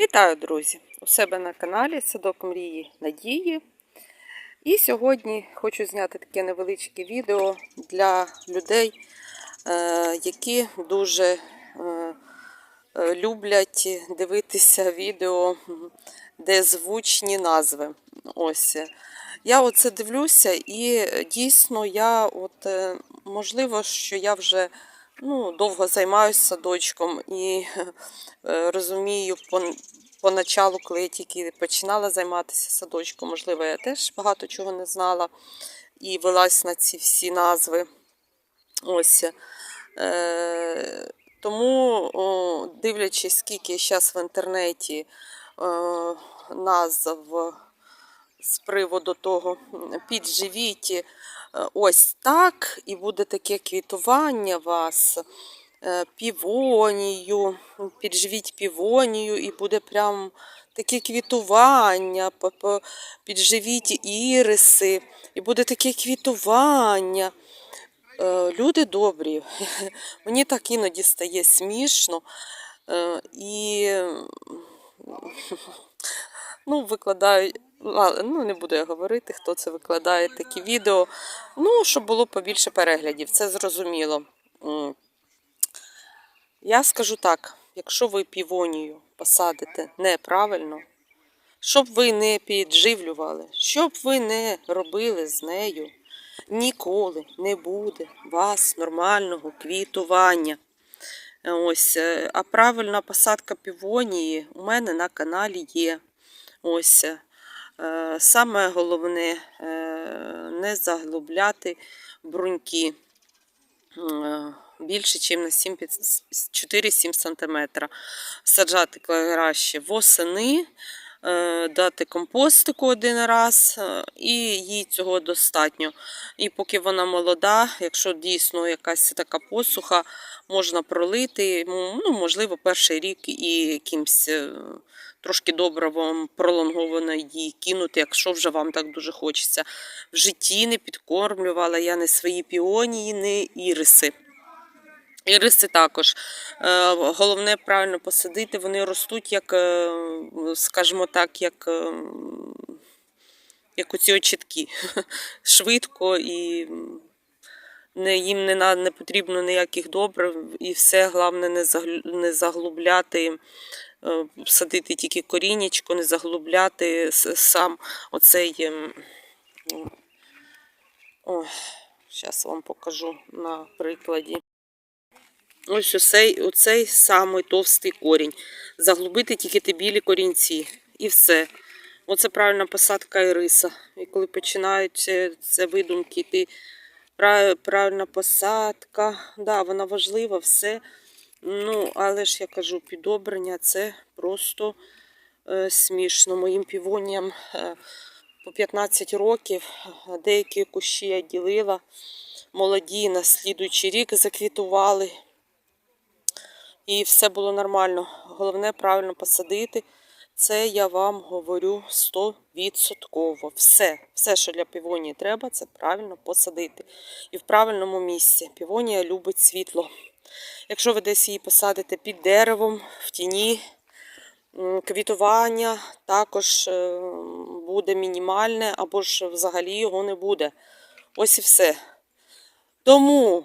Вітаю, друзі! У себе на каналі Садок Мрії Надії. І сьогодні хочу зняти таке невеличке відео для людей, е, які дуже е, е, люблять дивитися відео, де звучні назви. Ось. Я оце дивлюся, і дійсно я, от, е, можливо, що я вже ну, довго займаюся садочком і е, розумію по, поначалу, коли я тільки починала займатися садочком, можливо, я теж багато чого не знала і велась на ці всі назви. Ось. Е, тому, о, дивлячись, скільки зараз в інтернеті е, назв з приводу того, підживіть е, ось так, і буде таке квітування вас е, півонію, підживіть півонію, і буде прям таке квітування, підживіть іриси, і буде таке квітування. Е, Люди добрі, мені так іноді стає смішно. І ну, викладаю, ла- ну не буду я говорити, хто це викладає такі відео. Ну, щоб було побільше переглядів, це зрозуміло. Я скажу так: якщо ви півонію посадите неправильно, щоб ви не підживлювали, щоб ви не робили з нею, ніколи не буде вас нормального квітування. Ось, е, а правильна посадка півонії у мене на каналі є. Ось. Е, Саме головне е, не заглубляти бруньки е, більше, ніж на 4-7 см. Саджати краще восени, дати компостику один раз, і їй цього достатньо. І поки вона молода, якщо дійсно якась така посуха, можна пролити, ну, можливо, перший рік і якимсь трошки добривом пролонгованої її кинути, якщо вже вам так дуже хочеться. В житті не підкормлювала я не свої піонії, не іриси. Іриси також. Е, Головне правильно посадити, вони ростуть, як, е, скажімо так, як, е, як оці очітки. Швидко і їм не, не потрібно ніяких добрив, і все, головне не, заглубляти, е, садити тільки корінечко, не заглубляти сам оцей. ем, м, зараз вам покажу на прикладі. Ось оцей, оцей самий товстий корінь. Заглубити тільки ті білі корінці. І все. Оце правильна посадка іриса. І коли починають це, це видумки, ти пра- правильна посадка. Да, вона важлива, все. Ну, але ж я кажу, підобрення це просто е, смішно. Моїм півоніям е, по 15 років деякі кущі я ділила. Молоді на слідуючий рік заквітували. І все було нормально. Головне правильно посадити. Це я вам говорю 100%. Все, все, що для півонії треба, це правильно посадити. І в правильному місці. Півонія любить світло. Якщо ви десь її посадите під деревом, в тіні, квітування також е, буде мінімальне, або ж взагалі його не буде. Ось і все. Тому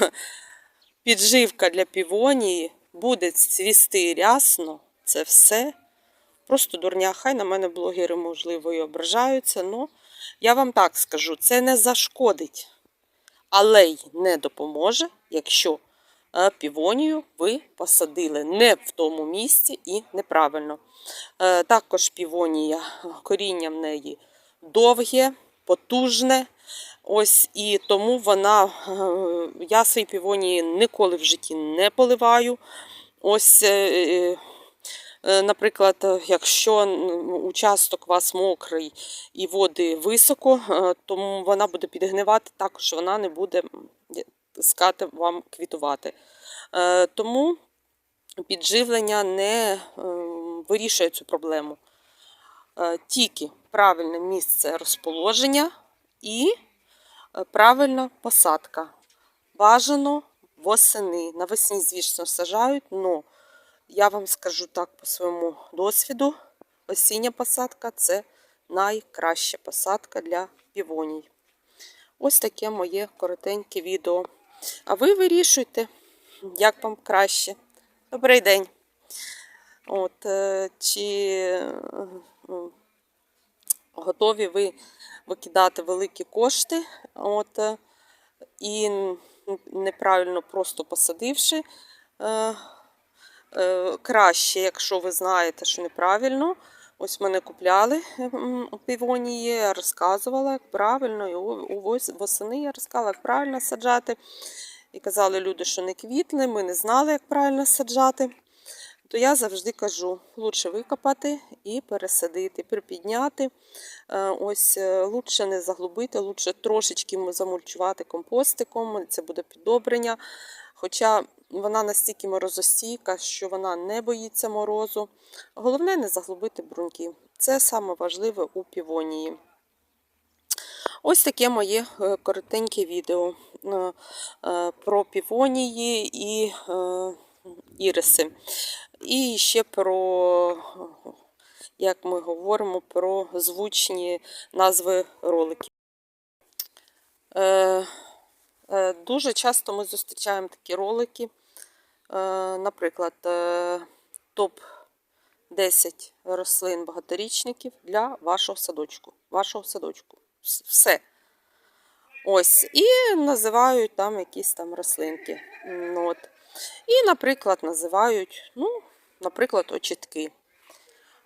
підживка для півонії буде цвісти рясно. Це все. Просто дурня. Хай на мене блогери, можливо, і ображаються. але я вам так скажу: це не зашкодить, але й не допоможе, якщо е, півонію ви посадили не в тому місці і неправильно. Е, Також півонія, коріння в неї довге, потужне. Ось і тому вона, е, я свої півонії ніколи в житті не поливаю. Ось, наприклад, е, якщо участок у вас мокрий і води високо, е, то вона буде підгнивати, також вона не буде скати вам квітувати. Е, Тому підживлення не е, вирішує цю проблему. Е, Тільки правильне місце розположення і е, правильна посадка. Бажано восени. Навесні, звісно, сажають, але Я вам скажу так по своєму досвіду. Осіння посадка це найкраща посадка для півоній. Ось таке моє коротеньке відео. А ви вирішуйте, як вам краще. Добрий день. От, е, чи е, готові ви викидати великі кошти, от, е, і неправильно просто посадивши. Е, Краще, якщо ви знаєте, що неправильно. Ось мене купляли м, півонії, я розказувала, як правильно, і о- восени я розказала, як правильно саджати. І казали люди, що не квітли, ми не знали, як правильно саджати. То я завжди кажу, лучше викопати і пересадити, припідняти. Е, Ось е, лучше не заглубити, лучше трошечки замульчувати компостиком, це буде піддобрення. Хоча вона настільки морозостійка, що вона не боїться морозу. Головне не заглубити бруньки. Це саме важливе у півонії. Ось таке моє е, коротеньке відео е, е, про півонії і іриси. І ще про, як ми говоримо, про звучні назви роликів. Е, Дуже часто ми зустрічаємо такі ролики. Е, Наприклад, е, топ-10 рослин багаторічників для вашого садочку. Вашого садочку. Все. Ось. І називають там якісь там рослинки. От. І, наприклад, називають, ну, наприклад, очітки.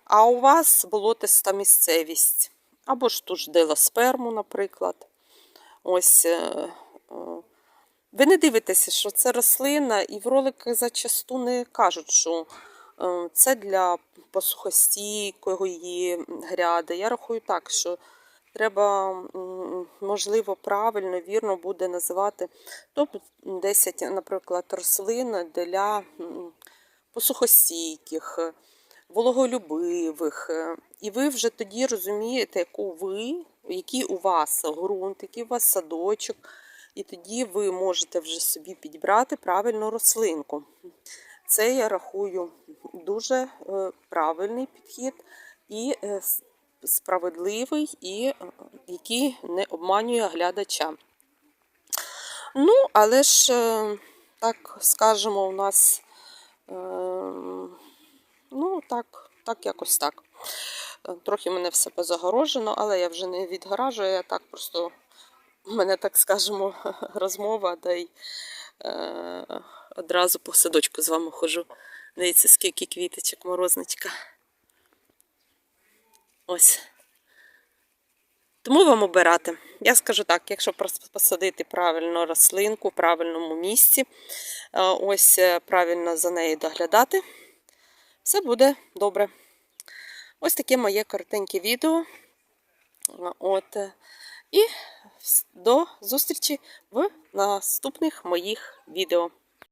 А у вас болотиста місцевість. Або ж ту ж делосперму, наприклад. Ось. Е, ви не дивитеся, що це рослина, і в роликах зачасту не кажуть, що е, це для посухостійкої гряди. Я рахую так, що треба, можливо, правильно, вірно буде називати топ-10, наприклад, рослин для посухостійких, вологолюбивих. І ви вже тоді розумієте, яку ви, який у вас ґрунт, який у вас садочок. І тоді ви можете вже собі підібрати правильну рослинку. Це я рахую дуже е, правильний підхід і е, справедливий, і е, який не обманює глядача. Ну, але ж, так скажемо, у нас ну, так, так якось так. Трохи мене все позагорожено, але я вже не відгаражую, я так просто мене, так скажемо, розмова, да й е, одразу по садочку з вами ходжу. Дивіться, скільки квіточок, морозничка. Ось. Тому вам обирати. Я скажу так, якщо посадити правильно рослинку в правильному місці, е, ось е, правильно за нею доглядати, все буде добре. Ось таке моє коротеньке відео. От. е, І до зустрічі в наступних моїх відео.